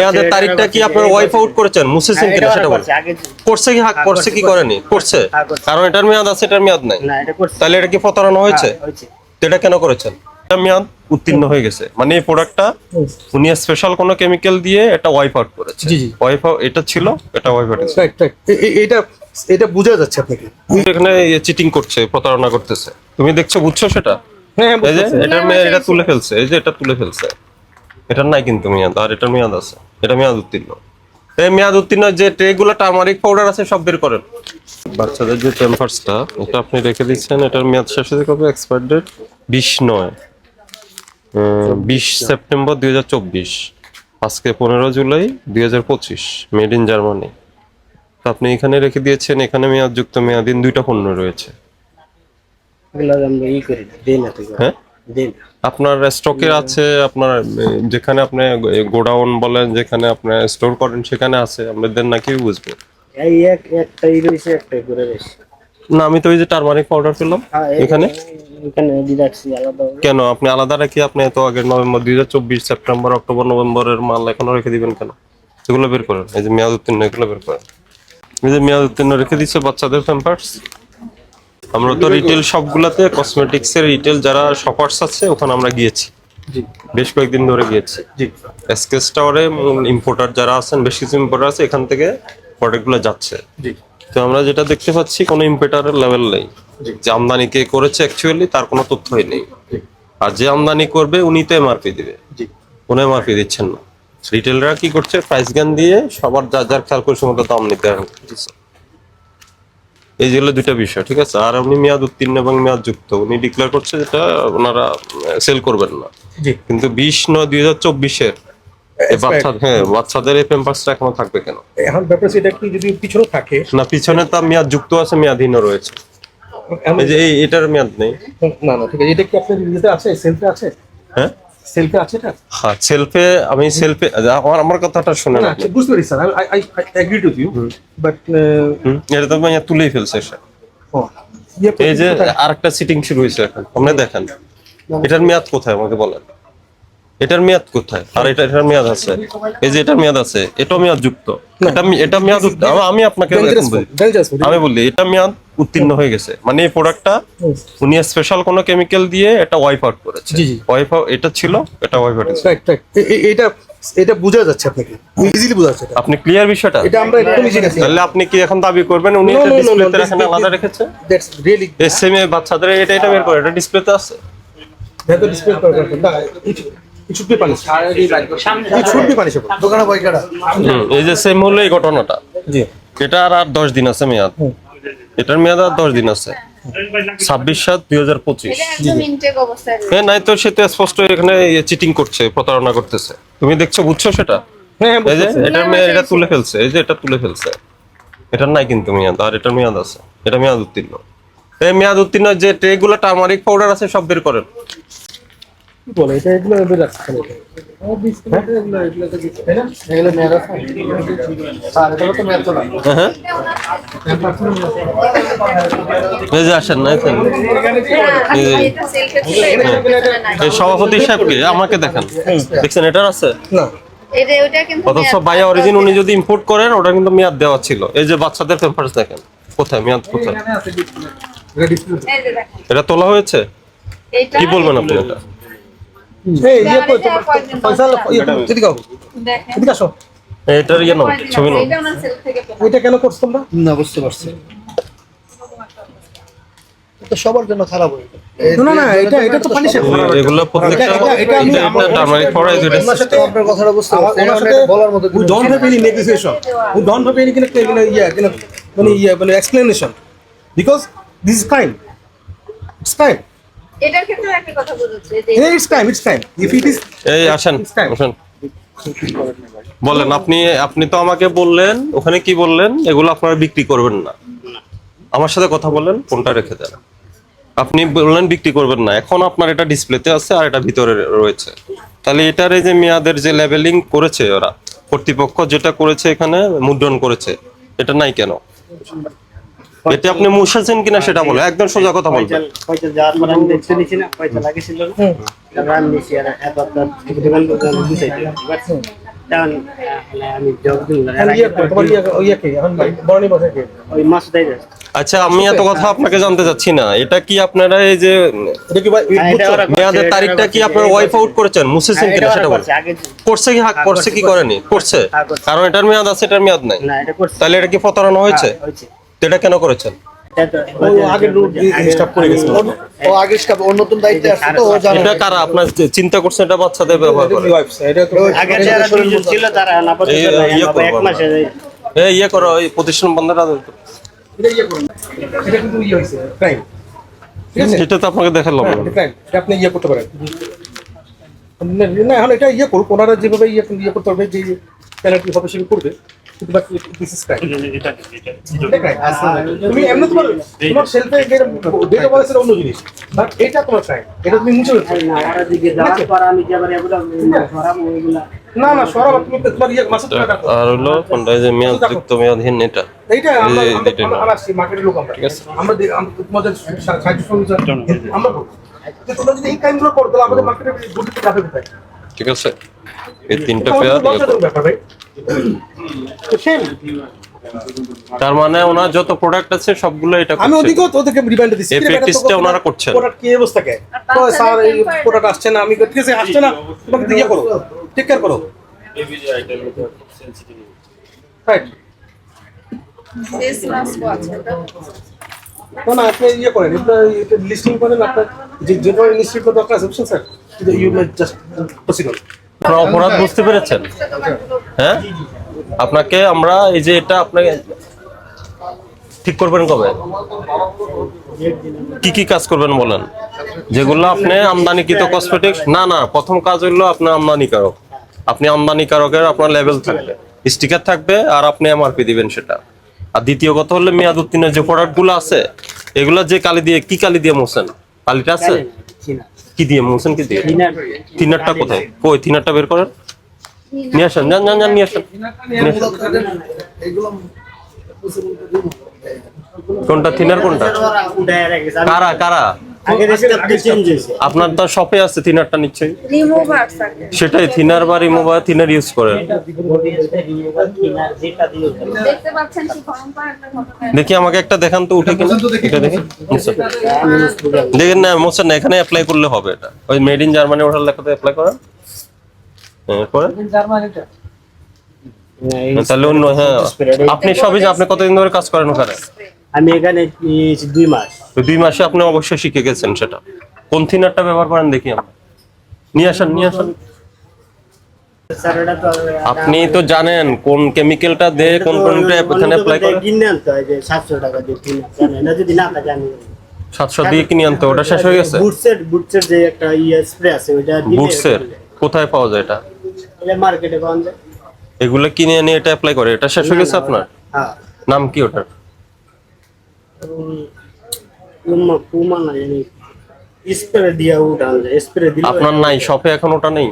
মেয়াদের তারিখটা কি আপনার ওয়াইফ আউট করেছেন? মুছেছেন কিনা সেটা বলেন। করছে কি হাক করছে কি করেনি? করছে। হ্যাঁ, করছে। কারণ এটার মেয়াদ আছে এটার মেয়াদ নাই। না এটা করছে। তাহলে এটা কি প্রতারণা হয়েছে? হ্যাঁ, হয়েছে। এটা কেন করেছেন? এটা মেয়াদ উত্তীর্ণ হয়ে গেছে। মানে এই প্রোডাক্টটা উনি স্পেশাল কোনো কেমিক্যাল দিয়ে এটা ওয়াইপ আউট করেছে। জি, জি। ওয়াইপ এটা ছিল এটা ওয়াইপ আউট এটা এটা বোঝা যাচ্ছে আপনাকে। এখানে চিটিং করছে প্রতারণা করতেছে। তুমি দেখছ বুঝছ সেটা? হ্যাঁ হ্যাঁ এই যে বুঝতে মেয়াদ এটা তুলে ফেলছে এই যে এটা তুলে ফেলছে। এটার নাই কিন্তু মেয়াদ আর এটার মেয়াদ আছে। এটা মেয়াদ উত্তীর্ণ। এই মেয়াদ উত্তীর্ণ যে ট্রেগুলো টার্মারিক পাউডার আছে সব বের করেন। বাচ্চাদের যে টেম্পারসটা এটা আপনি রেখে দিচ্ছেন এটার মেয়াদ শেষ হতে কবে? এক্সপায়ার ডেট বিশ নয়। বিশ সেপ্টেম্বর দুই হাজার চব্বিশ। আজকে পনেরো জুলাই দুই হাজার পঁচিশ মেড ইন জার্মানি তো আপনি এখানে রেখে দিয়েছেন এখানে মেয়াদযুক্ত মেয়াদিন দুইটা পণ্য রয়েছে। এগুলো আমরা ই করি দেই না তো। হ্যাঁ। আপনার স্টকে আছে আপনার যেখানে আপনি গোডাউন বলেন যেখানে আপনি স্টোর করেন সেখানে আছে আমাদের নাকি বুঝব? এই এক একটাই রয়েছে একটাই করে রয়েছে। না আমি তো ওই যে টারমারিক পাউডার পেলাম। হ্যাঁ, এখানে? কেন? আপনি আলাদা রেখে আপনি এত আগে নভেম্বর দুই হাজার চব্বিশ সেপ্টেম্বর অক্টোবর নভেম্বরের মাল এখনও রেখে দিবেন কেন? এগুলো বের করেন। এই যে মেয়াদ উত্তীর্ণ এগুলো বের করেন। এই যে মেয়াদ উত্তীর্ণ রেখে দিচ্ছে বাচ্চাদের প্যাম্পার্স আমরা তো রিটেল শপগুলোতে কসমেটিক্স এর রিটেল যারা শপার্স আছে ওখানে আমরা গিয়েছি। বেশ কয়েকদিন ধরে গিয়েছি। এসকেস টাওয়ারে ইম্পোর্টার যারা আছেন বেশ কিছু ইম্পোর্টার আছে এখান থেকে প্রোডাক্টগুলো যাচ্ছে। তো আমরা যেটা দেখতে পাচ্ছি কোনো ইম্পোর্টারের লেভেল নেই। যে আমদানি কে করেছে অ্যাকচুয়ালি তার কোনো তথ্যই নেই। আর যে আমদানি করবে উনি তো এমআরপি দিবে। কোনো এমআরপি দিচ্ছেন না। রিটেলরা কি করছে প্রাইস জ্ঞান দিয়ে সবার যার যার খেয়াল করে মতো দাম নিতে করতেছে এই যেগুলো দুইটা বিষয় ঠিক আছে? আর উনি মেয়াদ উত্তীর্ণ এবং মেয়াদ যুক্ত উনি ডিক্লেয়ার করছে যেটা ওনারা সেল করবেন না। কিন্তু বিশ নয় দুই হাজার চব্বিশের হ্যাঁ বাচ্চাদের এই পেম্পাসটা এখনও থাকবে কেন? এখন ব্যাপার এটা একটু যদি পিছনে থাকে? না পিছনে তার মেয়াদ যুক্ত আছে মেয়াদহীনও রয়েছে। এই যে এটার মেয়াদ নেই। না না ঠিক আছে। এটা কি আপনার আছে? সেলফে আছে? হ্যাঁ? সেলফে আছে এটা? হ্যাঁ সেলফে আমি সেলফে আমার আমার কথাটা শুনে না আচ্ছা, বুঝতে পারি sir I I agree with you but এটা তো মেয়াদ তুলেই ফেলছে সে। এই যে আরেকটা সিটিং শুরু হয়েছে এখন আপনি দেখেন। এটার মেয়াদ কোথায় আমাকে বলেন। এটার মেয়াদ কোথায়? আর এটা এটার মেয়াদ আছে। এই যে এটার মেয়াদ আছে এটাও মেয়াদ যুক্ত এটা এটা মেয়াদ আমি- আমি আপনাকে আমি বলি এটা মেয়াদ উত্তীর্ণ হয়ে গেছে। মানে এই প্রোডাক্টটা উনি স্পেশাল কোনো কেমিক্যাল দিয়ে এটা ওয়াইপ আউট করেছে। ওয়াইপ এটা ছিল এটা ওয়াইপ আউট এটা এটা বোঝা যাচ্ছে আপনাকে। ইজিলি বোঝা যাচ্ছে আপনি ক্লিয়ার বিষয়টা? এটা আমরা একদম ইজি গেছি তাহলে আপনি কি এখন দাবি করবেন? উনি এটা ডিসপ্লেতে রাখেন আলাদা রেখেছে? দ্যাটস রিয়েলি এই সেম বাচ্চাদের এটা এটা বের করে এটা ডিসপ্লেতে আছে? ভেতর ডিসপ্লে করা দরকার না এই যে সেম হলো এই ঘটনাটা। জি। এটা আর আর দশ দিন আছে মেয়াদ। এটার মেয়াদ আর দশ দিন আছে। ছাব্বিশ সাত দুই হাজার পঁচিশ। এটা একদম ইনটেক অবস্থায় রয়েছে। হ্যাঁ নাই তো সে তো স্পষ্ট এখানে চিটিং করছে প্রতারণা করতেছে। তুমি দেখছ বুঝছ সেটা? হ্যাঁ হ্যাঁ এই যে। এটার মেয়াদ এটা তুলে ফেলছে এই যে এটা তুলে ফেলছে। এটার নাই কিন্তু মেয়াদ আর এটার মেয়াদ আছে। এটা মেয়াদ উত্তীর্ণ। এই মেয়াদ উত্তীর্ণ যে ট্রেগুলো টার্মারিক পাউডার আছে সব বের করেন। কি বলে এটা এগুলো এবার রাখছে এগুলো। হ্যাঁ সভাপতি সাহেবকে আমাকে দেখান। দেখছেন এটার আছে? না। এটা ওটা কিন্তু অথচ বাই অরিজিন উনি যদি ইম্পোর্ট করেন ওটা কিন্তু মেয়াদ দেওয়া ছিল। এই যে বাচ্চাদের পেপারস দেখেন কোথায় মেয়াদ কোথায়? এটা তোলা হয়েছে? এইটা- কি বলবেন আপনি এটা? এই ইয়ে কই ইয়ে এদিকে এদিকে আসো। এটার ইয়ে নাও ছবি আছে, নাও। এটা কেন করছ তোমরা? না বুঝতে পারছি। এটা সবার জন্য খারাপ হয়ে না না এটা এটা তো পানি এগুলো প্রত্যেকটা এটা- এটা- এটা আমি- আমার- টার্মারিক পাউডার এই আপনার কথাটা বুঝতে পারছি। বলার মতো মানে ইয়ে মানে crime. It's crime. এটার ক্ষেত্রেও একটা কথা বোঝাচ্ছে যে yeah, it's crime it's crime if it এই আসেন আসেন। বলেন আপনি আপনি তো আমাকে বললেন ওখানে কি বললেন? এগুলো আপনারা বিক্রি করবেন না। আমার সাথে কথা বলেন কোনটা রেখে দেন। আপনি বললেন বিক্রি করবেন না। এখন আপনার এটা ডিসপ্লেতে আছে আর এটা ভিতরে রয়েছে। তাহলে এটার এই যে মেয়াদের যে লেভেলিং করেছে ওরা কর্তৃপক্ষ যেটা করেছে এখানে মুদ্রণ করেছে এটা নাই কেন? এটা আপনি মুছেছেন কিনা সেটা বলে একদম সোজা কথা বলবেন। পয়সা যাওয়ার পর আমি দেখতে নিছি না পয়সা লাগেছিল না। তারপর আমি নিছি আর এত আপনার দোকান দোকান গুছাই দিলাম ঠিক আছে তখন আমি জব দিই না এখন ইয়ে তোমার ইয়ে ইয়ে কে? এখন বরণী বসে কে? ওই মাছ যাচ্ছে আচ্ছা আমি এত কথা আপনাকে জানতে চাচ্ছি না। এটা কি আপনারা এই যে এটা কি ভাই হ্যাঁ, মেয়াদের তারিখটা কি করছে, আপনার ওয়াইফ আউট করেছেন? মুছেছেন হ্যাঁ, কিনা সেটা ওরা করছে, কি হাক হ্যাঁ, করছে কি করেনি? করছে। কারণ এটার মেয়াদ আছে এটার মেয়াদ নাই। না এটা করছে। তাহলে এটা কি প্রতারণা হয়েছে? হ্যাঁ, হয়েছে। তো এটা কেন করেছেন? এটা তো- ও আগের রুট স্টপ করে গেছে ওর- ও আগে স্টাফ ওর নতুন দায়িত্বে আসছে তো ও জানে এটা কারা? আপনার চিন্তা করছেন এটা বাচ্চাদের ব্যবহার করে। ইয়ে বাবা এক করব মাসে এই ইয়ে করো এই প্রতিষ্ঠান বন্ধের এটা ইয়ে করুন। এটা কিন্তু ইয়ে হয়েছে ক্রাইম ঠিক আছে? সেটা তো আপনাকে দেখালাম। আপনি ইয়ে করতে পারেন। না এখন এটা ইয়ে করুক। ওনারা যেভাবে ইয়ে ইয়ে করতে পারবে যে পেনাল্টি হবে সেটা করবে। বাট দিস ইজ ক্রাইম তুমি এমনি তোমার তোমার সেলফে ডেটা বলে অন্য জিনিস বাট এটা তোমার ক্রাইম এটা তুমি মুছে ফেলছো না ওরা দিকে যাওয়ার পর আমি যাবার এগুলো ধরাম ওইগুলা না না সরাব তুমি তোমার ইয়ে মাসে টাকা রাখো আর হলো কোনটা যে মেয়াদ যুক্ত মেয়াদহীন এটা? এইটা আমরা আমরা- এইটা আমরা- না। আমরা আসছি মার্কেটের লোক আমরা। আমরা তোমাদের সাহায্য সহযোগিতা আমরা করব তোমরা যদি এই কাজগুলো করো তাহলে আমাদের মার্কেটে গুটিতে যাবে কোথায় ঠিক আছে? এই তিনটা পেয়ার তার মানে ওনার যত প্রোডাক্ট আছে সবগুলো এটা আমি। ওদিকেও তো ওদেরকে রিমাইন্ড দিচ্ছি। এই practice টা ওনারা করছেন। প্রোডাক্ট কি অবস্থা কে? তো স্যার এই প্রোডাক্ট আসছে না আমি ঠিক আছে আসছে না। তোমাকে দিয়ে করো। টেক কেয়ার করো। Right This must watch. না না আপনি ইয়ে করেন এটা এটা লিস্টিং করেন আপনার যে যেটা লিস্টিং করা দরকার আছে স্যার? ইউ জাস্ট প্রসিড আপনারা অপরাধ বুঝতে পেরেছেন? হ্যাঁ? আপনাকে আমরা এই যে এটা আপনাকে ঠিক করবেন কবে? কি কি কাজ করবেন বলেন? যেগুলো আপনি আমদানিকৃত কসমেটিক্স না না প্রথম কাজ হলো আপনার আমদানিকারক। আপনি আমদানিকারকের আপনার লেভেল থাকবে। স্টিকার থাকবে আর আপনি এমআরপি দিবেন সেটা। আর দ্বিতীয় কথা হলো মেয়াদ উত্তীর্ণের যে প্রোডাক্টগুলো আছে এগুলো যে কালি দিয়ে কি কালি দিয়ে মোছেন কালিটা আছে? কি দিয়ে মোশন কি দিয়ে? থিনারটা কোথায়? কই থিনারটা বের করেন নিয়ে আসেন যান যান যান নিয়ে আসেন। কোনটা থিনার কোনটা? কারা কারা? আপনার তো শপে আছে থিনারটা নিশ্চয়ই। সেটাই থিনার বা রিমুভার থিনার ইউজ করেন দেখতে পাচ্ছেন কি ভয়ঙ্কর একটা দেখি আমাকে একটা দেখান তো উঠে কিনা। এটা দেখি। দেখেন না মোছেন না এখানে অ্যাপ্লাই করলে হবে এটা। ওই মেড ইন জার্মানি ওঠার লেখাতে অ্যাপ্লাই করেন হ্যাঁ, করেন তাহলে অন্য হ্যাঁ। আপনি সবই আপনি কতদিন ধরে কাজ করেন ওখানে? আমি এখানে এই দুই মাস। তো দুই মাসে আপনি অবশ্যই শিখে গেছেন সেটা। কোন থিনারটা ব্যবহার করেন দেখি আমরা। নিয়ে আসেন নিয়ে আসেন। তো আপনি তো জানেন কোন কেমিক্যালটা দে কোন কোনটা এখানে অ্যাপ্লাই করে কিনে আনতে হয় যে সাতশো টাকা দিয়ে কিনে জানেন না যদি না থাকে আমি সাতশো দিয়ে কিনে আনতে ওটা শেষ হয়ে গেছে? বুটসের বুটসের যে একটা ইয়ে স্প্রে আছে ওইটা দিলে বুটসের কোথায় পাওয়া যায় এটা? এটা মার্কেটে পাওয়া যায়। এগুলো কিনে এনে এটা অ্যাপ্লাই করে এটা শেষ হয়ে গেছে আপনার? হ্যাঁ। নাম কি ওটার? স্প্রে দিয়া উঠান স্প্রে দিলে আপনার নাই শপে এখন ওটা নেই।